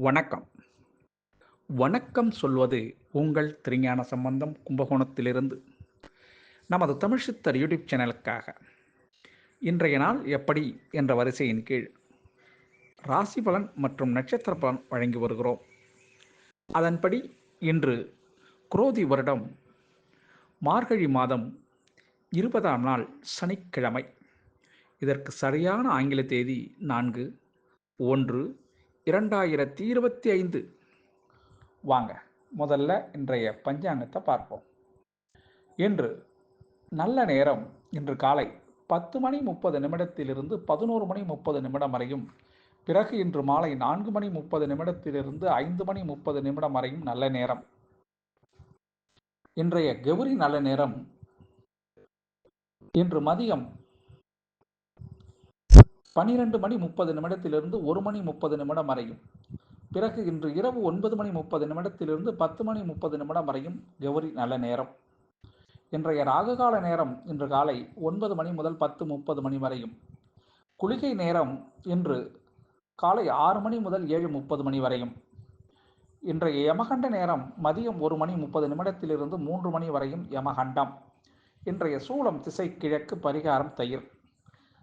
வணக்கம். வணக்கம் சொல்வது உங்கள் திருஞான சம்பந்தம் கும்பகோணத்திலிருந்து. நமது தமிழ் சித்தர் யூடியூப் சேனலுக்காக. இன்றைய நாள் எப்படி என்ற வரிசையின் கீழ். ராசி பலன் மற்றும் நட்சத்திர பலன் வழங்கி வருகிறோம். அதன்படி இன்று குரோதி வருடம். மார்கழி மாதம் இருபதாம் நாள் சனிக்கிழமை. இதற்கு சரியான ஆங்கில தேதி நான்கு ஒன்று இரண்டாயிரத்தி இருபத்தி ஐந்து வாங்க முதல்ல இன்றைய பஞ்சாங்கத்தை பார்ப்போம். இன்று நல்ல நேரம். இன்று காலை பத்து மணி முப்பது நிமிடத்திலிருந்து பதினோரு மணி முப்பது நிமிடம் வரையும் பிறகு இன்று மாலை நான்கு மணி முப்பது நிமிடத்திலிருந்து ஐந்து மணி முப்பது நிமிடம் வரையும் நல்ல நேரம். இன்றைய கௌரி நல்ல நேரம். இன்று மதியம் பனிரெண்டு மணி முப்பது நிமிடத்திலிருந்து ஒரு மணி முப்பது நிமிடம் வரையும். பிறகு இன்று இரவு ஒன்பது மணி முப்பது நிமிடத்திலிருந்து பத்து மணி முப்பது நிமிடம் வரையும் கௌரி நல்ல நேரம். இன்றைய ராகுகால நேரம் இன்று காலை ஒன்பது மணி முதல் பத்து முப்பது மணி வரையும். குளிகை நேரம் இன்று காலை ஆறு மணி முதல் ஏழு முப்பது மணி வரையும். இன்றைய யமகண்ட நேரம் மதியம் ஒரு மணி முப்பது நிமிடத்திலிருந்து மூன்று மணி வரையும் யமகண்டம். இன்றைய சூளம் திசை கிழக்கு பரிகாரம் தயிர்.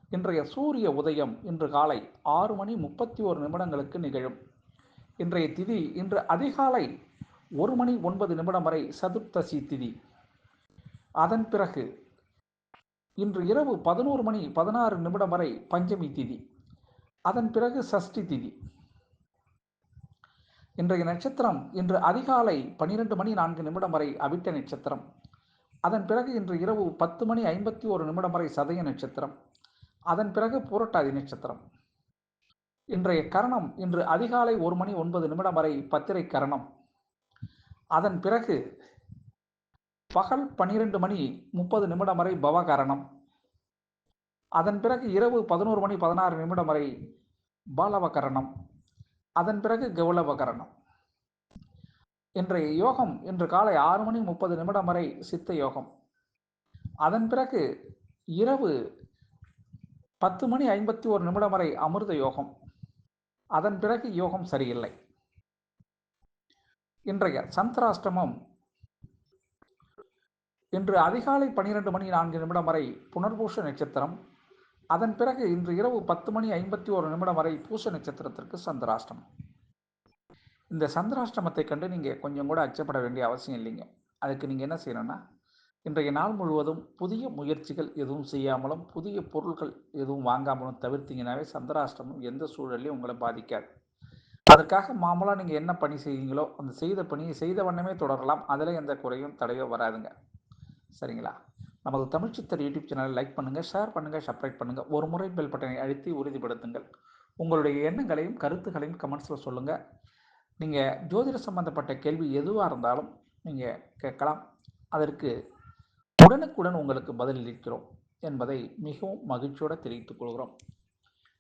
இன்றைய சூரிய உதயம் இன்று காலை ஆறு மணி முப்பத்தி ஒரு நிமிடங்களுக்கு நிகழும். இன்றைய திதி இன்று அதிகாலை ஒரு மணி ஒன்பது நிமிடம் வரை சதுர்த்தசி திதி. அதன் பிறகு இன்று இரவு பதினோரு மணி பதினாறு நிமிடம் வரை பஞ்சமி திதி. அதன் பிறகு சஷ்டி திதி. இன்றைய நட்சத்திரம் இன்று அதிகாலை பன்னிரெண்டு மணி நான்கு நிமிடம் வரை அவிட்ட நட்சத்திரம். அதன் பிறகு இன்று இரவு பத்து மணி ஐம்பத்தி ஒரு நிமிடம் வரை சதய நட்சத்திரம். அதன் பிறகு புரட்டாதி நட்சத்திரம். இன்றைய கரணம் இன்று அதிகாலை ஒரு மணி ஒன்பது நிமிடம் வரை பத்திரை கரணம். அதன் பிறகு பகல் பன்னிரண்டு மணி முப்பது நிமிடம் வரை பவகரணம். அதன் பிறகு இரவு பதினோரு மணி பதினாறு நிமிடம் வரை பாலவகரணம். அதன் பிறகு கௌளவகரணம். இன்றைய யோகம் இன்று காலை ஆறு மணி முப்பது நிமிடம் வரை சித்த யோகம். அதன் பிறகு இரவு பத்து மணி ஐம்பத்தி ஒரு நிமிடம் வரை அமிர்த யோகம். அதன் பிறகு யோகம் சரியில்லை. இன்றைய சந்திராஷ்டமம் இன்று அதிகாலை பனிரெண்டு மணி நான்கு நிமிடம் வரை புனர்பூஷ நட்சத்திரம். அதன் பிறகு இன்று இரவு பத்து மணி ஐம்பத்தி ஒரு நிமிடம் வரை பூச நட்சத்திரத்திற்கு சந்திராஷ்டமம். இந்த சந்திராஷ்டமத்தை கண்டு நீங்கள் கொஞ்சம் கூட அச்சப்பட வேண்டிய அவசியம் இல்லைங்க. அதுக்கு நீங்கள் என்ன செய்யணும்னா இன்றைய நாள் முழுவதும் புதிய முயற்சிகள் எதுவும் செய்யாமலும் புதிய பொருட்கள் எதுவும் வாங்காமலும் தவிர்த்தீங்கன்னாவே சந்திராஷ்டமம் எந்த சூழலையும் உங்களை பாதிக்காது. அதற்காக மாமூலாக நீங்கள் என்ன பணி செய்வீங்களோ அந்த செய்த பணியை செய்த வண்ணமே தொடரலாம். அதில் எந்த குறையும் தடையோ வராதுங்க. சரிங்களா? நமது தமிழ்ச்சித்தர் யூடியூப் சேனலை லைக் பண்ணுங்கள் ஷேர் பண்ணுங்கள் சப்ஸ்கிரைப் பண்ணுங்கள் ஒரு முறை பெல் பட்டனை அழுத்தி உறுதிப்படுத்துங்கள். உங்களுடைய எண்ணங்களையும் கருத்துக்களையும் கமெண்ட்ஸில் சொல்லுங்கள் நீங்கள் ஜோதிட சம்பந்தப்பட்ட கேள்வி எதுவாக இருந்தாலும் நீங்கள் கேட்கலாம். அதற்கு உடனுக்குடன் உங்களுக்கு பதிலளிக்கிறோம் என்பதை மிகவும் மகிழ்ச்சியோடு தெரிவித்துக் கொள்கிறோம்.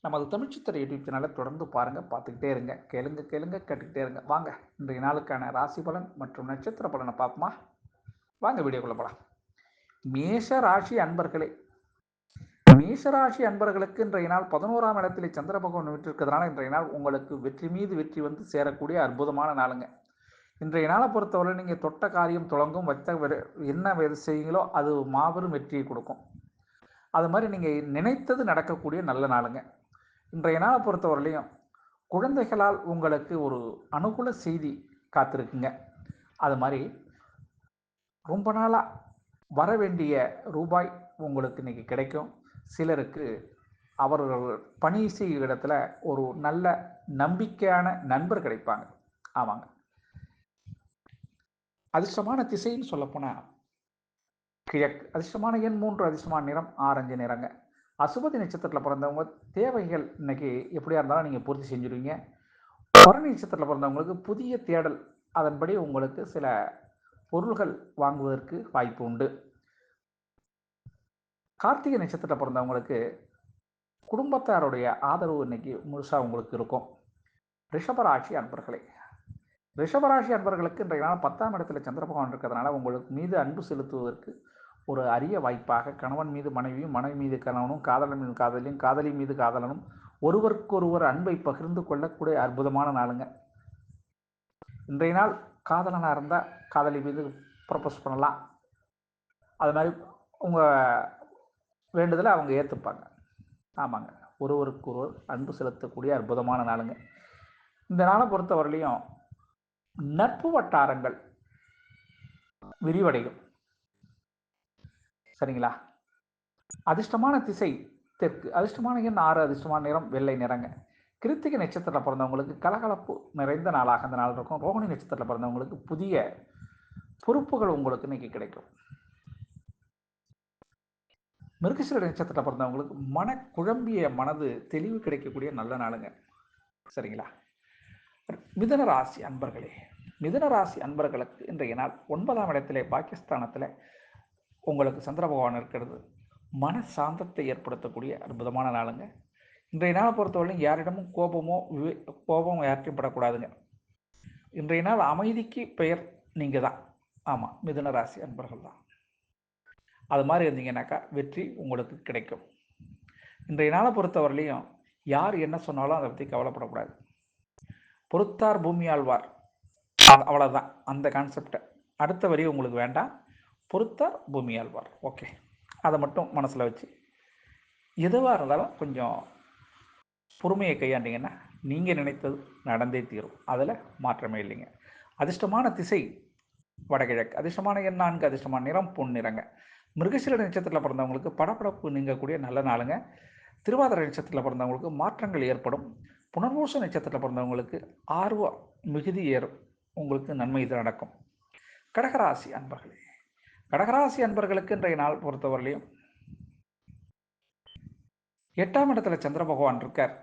நமது தமிழ்ச்சித்திரை யூடியூப் சேனலை தொடர்ந்து பாருங்கள் பார்த்துக்கிட்டே இருங்க கேளுங்க கேளுங்க கேட்டுக்கிட்டே இருங்க. வாங்க இன்றைய நாளுக்கான ராசி பலன் மற்றும் நட்சத்திர பலனை பார்ப்போமா? வாங்க வீடியோ போகலாம் மேஷ ராசி அன்பர்களே மேஷராசி அன்பர்களுக்கு இன்றைய நாள் பதினோராம் இடத்திலே சந்திர பகவான் விட்டிருக்கிறதுனால இன்றைய நாள் உங்களுக்கு வெற்றி மீது வெற்றி வந்து சேரக்கூடிய அற்புதமான நாளுங்க. இன்றைய நாளை பொறுத்தவரை நீங்கள் தொட்ட காரியம் தொடங்கும் வைத்த என்ன செய்யுங்களோ அது மாபெரும் வெற்றியை கொடுக்கும். அது மாதிரி நீங்கள் நினைத்தது நடக்கக்கூடிய நல்ல நாளுங்க. இன்றைய நாளை பொறுத்தவரையிலையும் குழந்தைகளால் உங்களுக்கு ஒரு அனுகூல செய்தி காத்திருக்குங்க. அது மாதிரி ரொம்ப நாளாக வர வேண்டிய ரூபாய் உங்களுக்கு இன்றைக்கி கிடைக்கும். சிலருக்கு அவர்கள் பணி செய்கிற இடத்துல ஒரு நல்ல நம்பிக்கையான நண்பர் கிடைப்பாங்க. ஆமாங்க. அதிர்ஷ்டமான திசைன்னு சொல்லப்போனால் கிழக்கு. அதிர்ஷ்டமான எண் மூன்று அதிர்ஷ்டமான நிறம் ஆரஞ்சு நிறங்க. அசுபதி நட்சத்திரத்தில் பிறந்தவங்க தேவைகள் இன்னைக்கு எப்படியா இருந்தாலும் நீங்கள் பூர்த்தி செஞ்சுருவீங்க. பரணி நட்சத்திரத்தில் பிறந்தவங்களுக்கு புதிய தேடல் அதன்படி உங்களுக்கு சில பொருள்கள் வாங்குவதற்கு வாய்ப்பு உண்டு. கார்த்திகை நட்சத்திரத்தில் பிறந்தவங்களுக்கு குடும்பத்தாருடைய ஆதரவு இன்னைக்கு முழுசாக உங்களுக்கு இருக்கும். ரிஷபராட்சி அன்பர்களே ரிஷபராசி அன்பர்களுக்கு இன்றைய நாள் பத்தாம் இடத்துல சந்திர பகவான் இருக்கிறதுனால உங்களுக்கு மீது அன்பு செலுத்துவதற்கு ஒரு அரிய வாய்ப்பாக கணவன் மீது மனைவியும் மனைவி மீது கணவனும் காதலன் மீது காதலியும் காதலி மீது காதலனும் ஒருவருக்கொருவர் அன்பை பகிர்ந்து கொள்ளக்கூடிய அற்புதமான நாளுங்க. இன்றைய நாள் காதலனாக இருந்தால் காதலி மீது ப்ரப்போஸ் பண்ணலாம். அது மாதிரி உங்கள் வேண்டுதலை அவங்க ஏற்றுப்பாங்க ஆமாங்க. ஒருவருக்கு ஒருவர் அன்பு செலுத்தக்கூடிய அற்புதமான நாளுங்க. இந்த நாளை பொறுத்தவரையிலையும் நட்பு வட்டாரங்கள் விரிவடையும். சரிங்களா? அதிர்ஷ்டமான திசை தெற்கு. அதிர்ஷ்டமான எண் ஆறு அதிர்ஷ்டமான நிறம் வெள்ளை நிறங்க. கிருத்திகை நட்சத்திரத்தில் பிறந்தவங்களுக்கு கலகலப்பு நிறைந்த நாளாக அந்த நாள் இருக்கும். ரோகிணி நட்சத்திரத்தில் பிறந்தவங்களுக்கு புதிய பொறுப்புகள் உங்களுக்கு இன்னைக்கு கிடைக்கும். மிருகசீர நட்சத்திரத்தில் பிறந்தவங்களுக்கு மன குழம்பிய மனது தெளிவு கிடைக்கக்கூடிய நல்ல நாளுங்க. சரிங்களா? மிதன ராசி அன்பர்களே மிதுன ராசி அன்பர்களுக்கு இன்றைய நாள் ஒன்பதாம் இடத்திலே பாகிஸ்தானத்தில் உங்களுக்கு சந்திர பகவான் இருக்கிறது. மன சாந்தத்தை ஏற்படுத்தக்கூடிய அற்புதமான நாளுங்க. இன்றைய நாளை பொறுத்தவரையும் யாரிடமும் கோபமோ விவே கோபம் யார்ட்டையும் படக்கூடாதுங்க. இன்றைய நாள் அமைதிக்கு பெயர் நீங்கள் தான் ஆமாம் மிதுன ராசி அன்பர்கள் தான். அது மாதிரி இருந்தீங்கன்னாக்கா வெற்றி உங்களுக்கு கிடைக்கும். இன்றைய நாளை பொறுத்தவரையிலையும் யார் என்ன சொன்னாலும் அதை பற்றி கவலைப்படக்கூடாது. பொறுத்தார் பூமி ஆழ்வார். அவ்வளோதான் அந்த கான்செப்டை அடுத்த வரி உங்களுக்கு வேண்டாம். பொறுத்தார் பூமி ஆழ்வார். ஓகே அதை மட்டும் மனசில் வச்சு. எதுவாக இருந்தாலும் கொஞ்சம் பொறுமையை கையாண்டிங்கன்னா நீங்கள் நினைத்தது நடந்தே தீரும். அதில் மாற்றமே இல்லைங்க. அதிர்ஷ்டமான திசை வடகிழக்கு. அதிர்ஷ்டமான எண் நான்கு அதிர்ஷ்டமான நிறம் பொன் நிறங்க. மிருகசீர நட்சத்திரத்தில் பிறந்தவங்களுக்கு படப்படப்பு நீங்கக்கூடிய நல்ல நாளுங்க. திருவாதிரை நட்சத்திரத்தில் பிறந்தவங்களுக்கு மாற்றங்கள் ஏற்படும். புனர்பூச நட்சத்திரத்தில் பிறந்தவங்களுக்கு ஆர்வம் மிகுதி ஏறும். உங்களுக்கு நன்மை இது நடக்கும். கடகராசி அன்பர்களே கடகராசி அன்பர்களுக்கு இன்றைய நாள் பொறுத்தவரையிலையும் எட்டாம் இடத்துல சந்திர பகவான் இருக்கார்.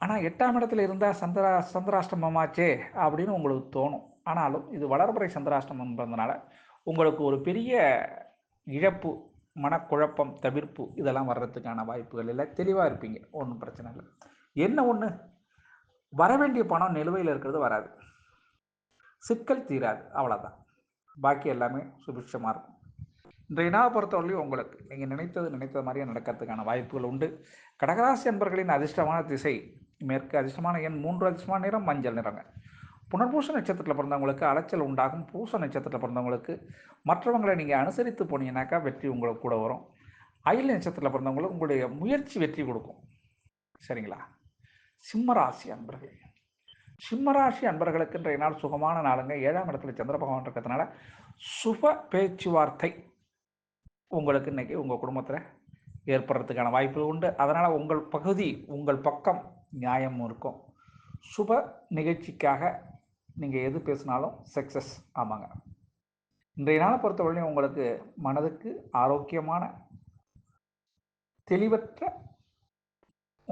ஆனால் எட்டாம் இடத்துல இருந்தால் சந்திரா சந்திராஷ்டமமாச்சே அப்படின்னு உங்களுக்கு தோணும். ஆனாலும் இது வளர்பறை சந்திராஷ்டமன்றதுனால உங்களுக்கு ஒரு பெரிய இழப்பு மனக்குழப்பம் தவிர்ப்பு இதெல்லாம் வர்றதுக்கான வாய்ப்புகள் இல்லை. தெளிவாக இருப்பீங்க. ஒன்றும் பிரச்சனை இல்லை. என்ன ஒன்று வர வேண்டிய பணம் நிலுவையில் இருக்கிறது வராது. சிக்கல் தீராது. அவ்வளோதான் பாக்கி எல்லாமே சுபிட்சமாக இருக்கும். இன்றைய நாள் பொறுத்தவரையிலும் உங்களுக்கு நீங்கள் நினைத்தது நினைத்தது மாதிரியே நடக்கிறதுக்கான வாய்ப்புகள் உண்டு. கடகராசி அன்பர்களின் அதிர்ஷ்டமான திசை மேற்கு அதிர்ஷ்டமான எண் மூன்று அதிர்ஷ்டமான நிறம் மஞ்சள் நிறங்க புனர்பூச நட்சத்திரத்தில் பிறந்தவங்களுக்கு அலைச்சல் உண்டாகும். பூச நட்சத்திரத்தில் பிறந்தவங்களுக்கு மற்றவங்களை நீங்கள் அனுசரித்து போனீங்கன்னாக்கா வெற்றி உங்களுக்கு கூட வரும். அயில் நட்சத்திரத்தில் பிறந்தவங்களுக்கு உங்களுடைய முயற்சி வெற்றி கொடுக்கும். சரிங்களா? சிம்மராசி அன்பர்களே. சிம்மராசி அன்பர்களுக்கு இன்றைய நாள் சுகமான நாளுங்க. ஏழாம் இடத்துல சந்திர பகவான் இருக்கிறதுனால சுப பேச்சுவார்த்தை உங்களுக்கு இன்னைக்கு உங்கள் குடும்பத்தில் ஏற்படுறதுக்கான வாய்ப்புகள் உண்டு. அதனால் உங்கள் பகுதி உங்கள் பக்கம் நியாயமும் இருக்கும். சுப நிகழ்ச்சிக்காக நீங்கள் எது பேசினாலும் சக்ஸஸ் ஆமாங்க. இன்றைய நாளை பொறுத்தவரையும் உங்களுக்கு மனதுக்கு ஆரோக்கியமான தெளிவற்ற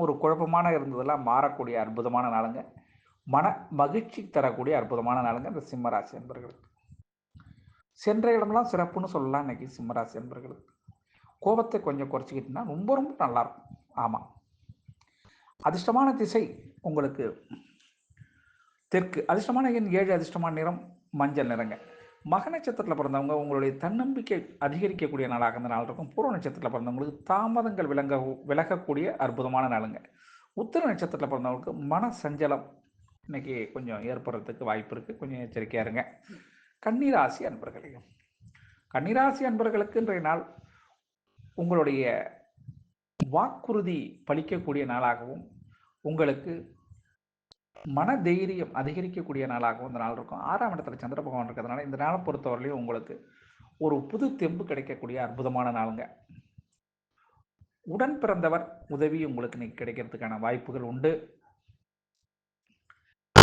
ஒரு குழப்பமான இருந்ததெல்லாம் மாறக்கூடிய அற்புதமான நாளுங்க. மன மகிழ்ச்சி தரக்கூடிய அற்புதமான நாளுங்க இந்த சிம்மராசி என்பர்களுக்கு. சென்ற இடம்லாம் சிறப்புன்னு சொல்லலாம் இன்னைக்கு சிம்மராசி என்பர்களுக்கு. கோபத்தை கொஞ்சம் குறைச்சிக்கிட்டீங்கன்னா ரொம்ப ரொம்ப நல்லாயிருக்கும். ஆமாம் அதிர்ஷ்டமான திசை உங்களுக்கு தெற்கு. அதிர்ஷ்டமான எண் ஏழு அதிர்ஷ்டமான நிறம் மஞ்சள் நிறங்க. மக நட்சத்திரத்தில் பிறந்தவங்க உங்களுடைய தன்னம்பிக்கை அதிகரிக்கக்கூடிய நாளாக அந்த நாள் இருக்கும். பூர்வ நட்சத்திரத்தில் பிறந்தவங்களுக்கு தாமதங்கள் விளங்க விலகக்கூடிய அற்புதமான நாளுங்க. உத்தர நட்சத்திரத்தில் பிறந்தவங்களுக்கு மன சஞ்சலம் இன்னைக்கு கொஞ்சம் ஏற்படுறதுக்கு வாய்ப்பு இருக்குது கொஞ்சம் எச்சரிக்கையாக இருங்க. கன்னிராசி அன்பர்களையும் கன்னிராசி அன்பர்களுக்கு இன்றைய நாள் உங்களுடைய வாக்குறுதி பலிக்கக்கூடிய நாளாகவும் உங்களுக்கு மன தைரியம் அதிகரிக்கக்கூடிய நாளாகவும் இந்த நாள் இருக்கும். ஆறாம் இடத்துல சந்திர பகவான் இருக்கிறதுனால இந்த நாளை பொறுத்தவரையிலையும் உங்களுக்கு ஒரு புது தெம்பு கிடைக்கக்கூடிய அற்புதமான நாளுங்க. உடன் பிறந்தவர் உதவி உங்களுக்கு இன்னைக்கு கிடைக்கிறதுக்கான வாய்ப்புகள் உண்டு.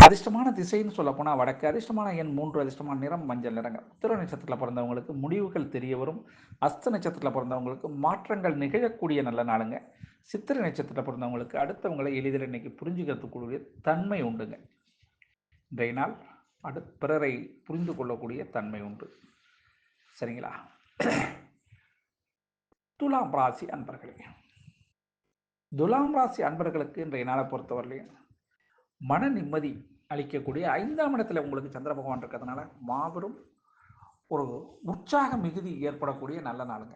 அதிர்ஷ்டமான திசைன்னு சொல்ல போனால் வடக்கு அதிர்ஷ்டமான எண் மூன்று அதிர்ஷ்டமான நிறம் மஞ்சள் நிறங்கள். உத்திர நட்சத்திரத்தில் பிறந்தவங்களுக்கு முடிவுகள் தெரிய வரும். அஸ்த நட்சத்திரத்தில் பிறந்தவங்களுக்கு மாற்றங்கள் நிகழக்கூடிய நல்ல நாளுங்க. சித்திரை நட்சத்திரத்தில் பிறந்தவங்களுக்கு அடுத்தவங்களை எளிதில் இன்னைக்கு புரிஞ்சுக்கிறதுக்குரிய தன்மை உண்டுங்க. இன்றைய நாள் அடு பிறரை புரிந்து கொள்ளக்கூடிய தன்மை உண்டு. சரிங்களா? துலாம் ராசி அன்பர்களே. துலாம் ராசி அன்பர்களுக்கு இன்றைய நாளை பொறுத்தவரையிலையும் மன நிம்மதி அளிக்கக்கூடிய ஐந்தாம் இடத்துல உங்களுக்கு சந்திர பகவான் இருக்கிறதுனால மாபெரும் ஒரு உற்சாக மிகுதி ஏற்படக்கூடிய நல்ல நாளுங்க.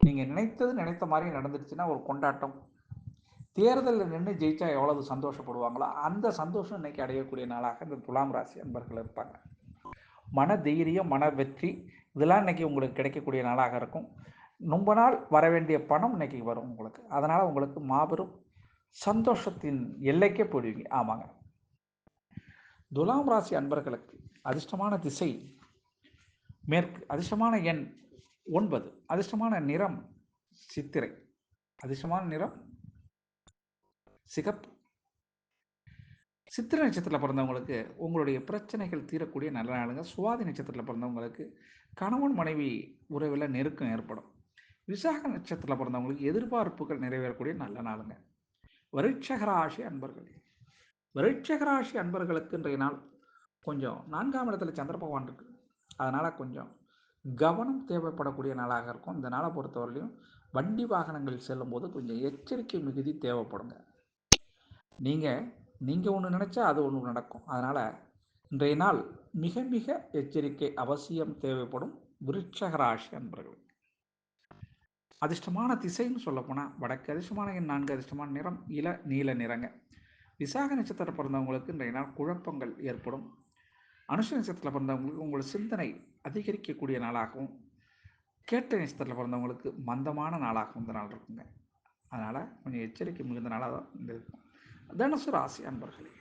நீங்கள் நினைத்தது நினைத்த மாதிரி நடந்துடுச்சுன்னா ஒரு கொண்டாட்டம். தேர்தலில் நின்று ஜெயிச்சா எவ்வளவு சந்தோஷப்படுவாங்களோ அந்த சந்தோஷம் இன்னைக்கு அடையக்கூடிய நாளாக இந்த துலாம் ராசி அன்பர்கள் இருப்பாங்க. மன தைரியம் மன வெற்றி இதெல்லாம் இன்னைக்கு உங்களுக்கு கிடைக்கக்கூடிய நாளாக இருக்கும். ரொம்ப நாள் வர வேண்டிய பணம் இன்னைக்கு வரும் உங்களுக்கு. அதனால் உங்களுக்கு மாபெரும் சந்தோஷத்தின் எல்லைக்கே போயிடுவீங்க. ஆமாங்க. துலாம் ராசி அன்பர்களுக்கு அதிர்ஷ்டமான திசை மேற்கு அதிர்ஷ்டமான எண் ஒன்பது. அதிர்ஷ்டமான நிறம் சித்திரை. அதிர்ஷ்டமான நிறம் சிகப்பு. சித்திரை நட்சத்திரத்தில் பிறந்தவங்களுக்கு உங்களுடைய பிரச்சனைகள் தீரக்கூடிய நல்ல நாளுங்க. சுவாதி நட்சத்திரத்தில் பிறந்தவங்களுக்கு கணவன் மனைவி உறவில் நெருக்கம் ஏற்படும். விசாக நட்சத்திரத்தில் பிறந்தவங்களுக்கு எதிர்பார்ப்புகள் நிறைவேறக்கூடிய நல்ல நாளுங்க. வருட்சகராசி அன்பர்கள் விருட்சகராசி அன்பர்களுக்கு இன்றைய நாள் கொஞ்சம் நான்காம் இடத்துல சந்திர பகவான் இருக்கு. அதனால் கொஞ்சம் கவனம் தேவைப்படக்கூடிய நாளாக இருக்கும். இந்த நாளை பொறுத்தவரையிலையும் வண்டி வாகனங்களில் செல்லும்போது கொஞ்சம் எச்சரிக்கை மிகுதி தேவைப்படுங்க. நீங்கள் நீங்கள் ஒன்று நினச்சா அது ஒன்று நடக்கும். அதனால் இன்றைய நாள் மிக மிக எச்சரிக்கை அவசியம் தேவைப்படும் விருட்சகராசி அன்பர்கள். அதிர்ஷ்டமான திசைன்னு சொல்லப்போனால் வடக்கு அதிர்ஷ்டமான என் நான்கு அதிர்ஷ்டமான நிறம் இள நீல நிறங்க. விசாக நட்சத்திரம் பிறந்தவங்களுக்கு இன்றைய நாள் குழப்பங்கள் ஏற்படும். அனுஷ நட்சத்திரத்தில் பிறந்தவங்களுக்கு உங்கள் சிந்தனை அதிகரிக்கக்கூடிய நாளாகவும் கேட்ட நட்சத்திரத்தில் பிறந்தவங்களுக்கு மந்தமான நாளாகவும் இந்த நாள் இருக்குங்க. அதனால் கொஞ்சம் எச்சரிக்கை மிகுந்த நாளாக தான் இந்த இருக்கும் தனுசு ராசி அன்பர்களே.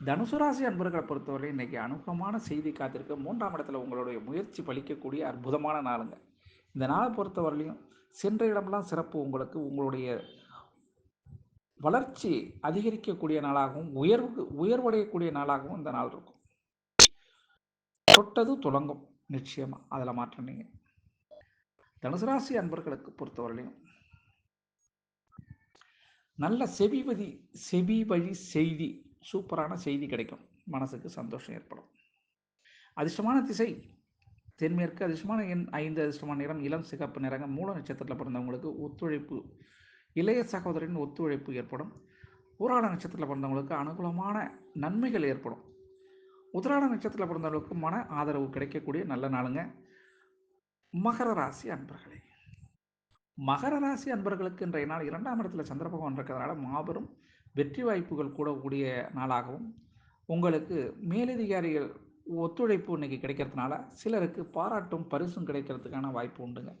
தனுசு ராசி அன்பர்களை பொறுத்தவரை இன்றைக்கி அனுகூலமான செய்தி காத்திருக்க மூன்றாம் இடத்துல உங்களுடைய முயற்சி பலிக்கக்கூடிய அற்புதமான நாளுங்க. இந்த நாளை பொறுத்தவரையிலையும் சென்ற இடம்லாம் சிறப்பு உங்களுக்கு உங்களுடைய வளர்ச்சி அதிகரிக்கக்கூடிய நாளாகவும் உயர்வு உயர்வடையக்கூடிய நாளாகவும் இந்த நாள் இருக்கும். தொட்டது துலங்கும் நிச்சயமா. அதில் மாற்றம் நீங்கள் தனுசு ராசி அன்பர்களுக்கு பொறுத்தவரையிலையும் நல்ல செவிவதி செவி வழி செய்தி சூப்பரான செய்தி கிடைக்கும். மனசுக்கு சந்தோஷம் ஏற்படும். அதிர்ஷ்டமான திசை தென்மேற்கு அதிர்ஷ்டமான எண் ஐந்து அதிர்ஷ்டமான நிறம் இளம் சிகப்பு நிறங்க மூல நட்சத்திரத்தில் பிறந்தவங்களுக்கு ஒத்துழைப்பு இளைய சகோதரின் ஒத்துழைப்பு ஏற்படும். ஊராட நட்சத்திரத்தில் பிறந்தவங்களுக்கு அனுகூலமான நன்மைகள் ஏற்படும். உதிராட நட்சத்திரத்தில் பிறந்தவங்களுக்கு மன ஆதரவு கிடைக்கக்கூடிய நல்ல நாளுங்க. மகர ராசி அன்பர்களே. மகர ராசி அன்பர்களுக்கு இன்றைய நாள் இரண்டாம் இடத்துல சந்திர பகவான் இருக்கிறதுனால மாபெரும் வெற்றி வாய்ப்புகள் கூடக்கூடிய நாளாகவும் உங்களுக்கு மேலதிகாரிகள் ஒத்துழைப்பு இன்னைக்கு கிடைக்கிறதுனால சிலருக்கு பாராட்டும் பரிசும் கிடைக்கிறதுக்கான வாய்ப்பு உண்டுங்க.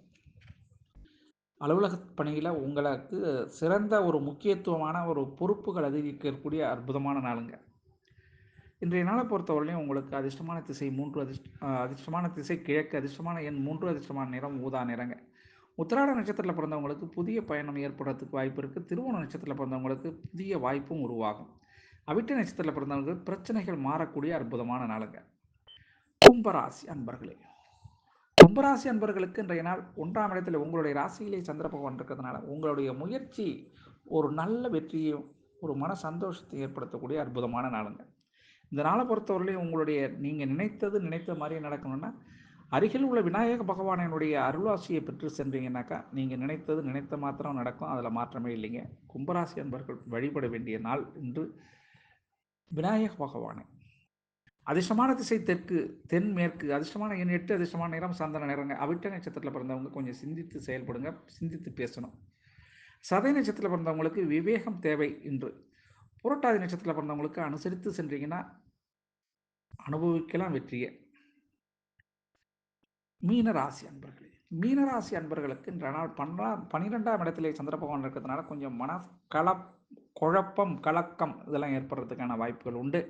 அலுவலக பணியில் உங்களுக்கு சிறந்த ஒரு முக்கியத்துவமான ஒரு பொறுப்புகள் அதிகரிக்கக்கூடிய அற்புதமான நாளுங்க. இன்றைய நாளை பொறுத்தவரையிலையும் உங்களுக்கு அதிர்ஷ்டமான திசை மூன்று அதிர்ஷ்ட அதிர்ஷ்டமான திசை கிழக்கு அதிர்ஷ்டமான எண் மூன்று அதிர்ஷ்டமான நிறம் ஊதா நிறங்க. உத்திராட நட்சத்திரத்தில் பிறந்தவங்களுக்கு புதிய பயணம் ஏற்படுறதுக்கு வாய்ப்பு இருக்குது திருவோண நட்சத்திரத்தில் பிறந்தவங்களுக்கு புதிய வாய்ப்பும் உருவாகும். அவிட்ட நட்சத்திரத்தில் பிறந்தவங்களுக்கு பிரச்சனைகள் மாறக்கூடிய அற்புதமான நாளுங்க. கும்பராசி அன்பர்களே. கும்பராசி அன்பர்களுக்கு இன்றைய நாள் ஒன்றாம் இடத்தில் உங்களுடைய ராசியிலே சந்திர பகவான் இருக்கிறதுனால உங்களுடைய முயற்சி ஒரு நல்ல வெற்றியையும் ஒரு மன சந்தோஷத்தை ஏற்படுத்தக்கூடிய அற்புதமான நாளுங்க. இந்த நாளை பொறுத்தவரையிலையும் உங்களுடைய நீங்கள் நினைத்தது நினைத்த மாதிரியே நடக்கணும்னா அருகில் உள்ள விநாயக பகவானினுடைய அருளாசியை பெற்று சென்றீங்கன்னாக்கா நீங்கள் நினைத்தது நினைத்த மாத்திரம் நடக்கும். அதில் மாற்றமே இல்லைங்க. கும்பராசி அன்பர்கள் வழிபட வேண்டிய நாள் இன்று விநாயக பகவானை. அதிர்ஷ்டமான திசை தெற்கு தென்மேற்கு அதிர்ஷ்டமான எண் எட்டு அதிர்ஷ்டமான நிறம் சந்தன நிறங்க. அவிட்ட நட்சத்திரத்தில் பிறந்தவங்க கொஞ்சம் சிந்தித்து செயல்படுங்க சிந்தித்து பேசணும். சதை நட்சத்திரத்தில் பிறந்தவங்களுக்கு விவேகம் தேவை இன்று. புரட்டாதி நட்சத்திரத்தில் பிறந்தவங்களுக்கு அனுசரித்து சென்றீங்கன்னா அனுபவிக்கலாம் வெற்றியை. மீனராசி அன்பர்களே மீனராசி அன்பர்களுக்கு இன்ற நாள் பன்னா பன்னிரெண்டாம் இடத்திலே சந்திர பகவான் இருக்கிறதுனால கொஞ்சம் மன கல குழப்பம் கலக்கம் இதெல்லாம் ஏற்படுறதுக்கான வாய்ப்புகள் உண்டு.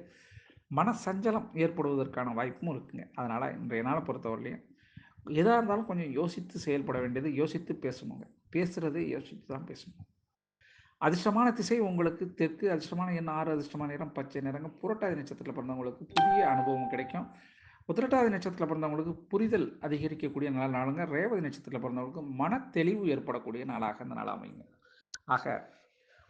மன சஞ்சலம் ஏற்படுவதற்கான வாய்ப்பும் இருக்குங்க. அதனால் இன்றைய நாளை பொறுத்தவரையிலையும் எதாக இருந்தாலும் கொஞ்சம் யோசித்து செயல்பட வேண்டியது யோசித்து பேசணுங்க. பேசுகிறது யோசித்து தான் பேசணும். அதிர்ஷ்டமான திசை உங்களுக்கு தெற்கு அதிர்ஷ்டமான எண் ஆறு அதிர்ஷ்டமான நிறம் பச்சை நிறங்க. புரட்டாதி நட்சத்திரத்தில் பிறந்தவங்களுக்கு புதிய அனுபவம் கிடைக்கும். உத்திரட்டாதி நட்சத்திரத்தில் பிறந்தவங்களுக்கு புரிதல் அதிகரிக்கக்கூடிய நாள் நாளுங்க. ரேவதி நட்சத்திரத்தில் பிறந்தவங்களுக்கு மன தெளிவு ஏற்படக்கூடிய நாளாக இந்த நாள் அமைங்க ஆக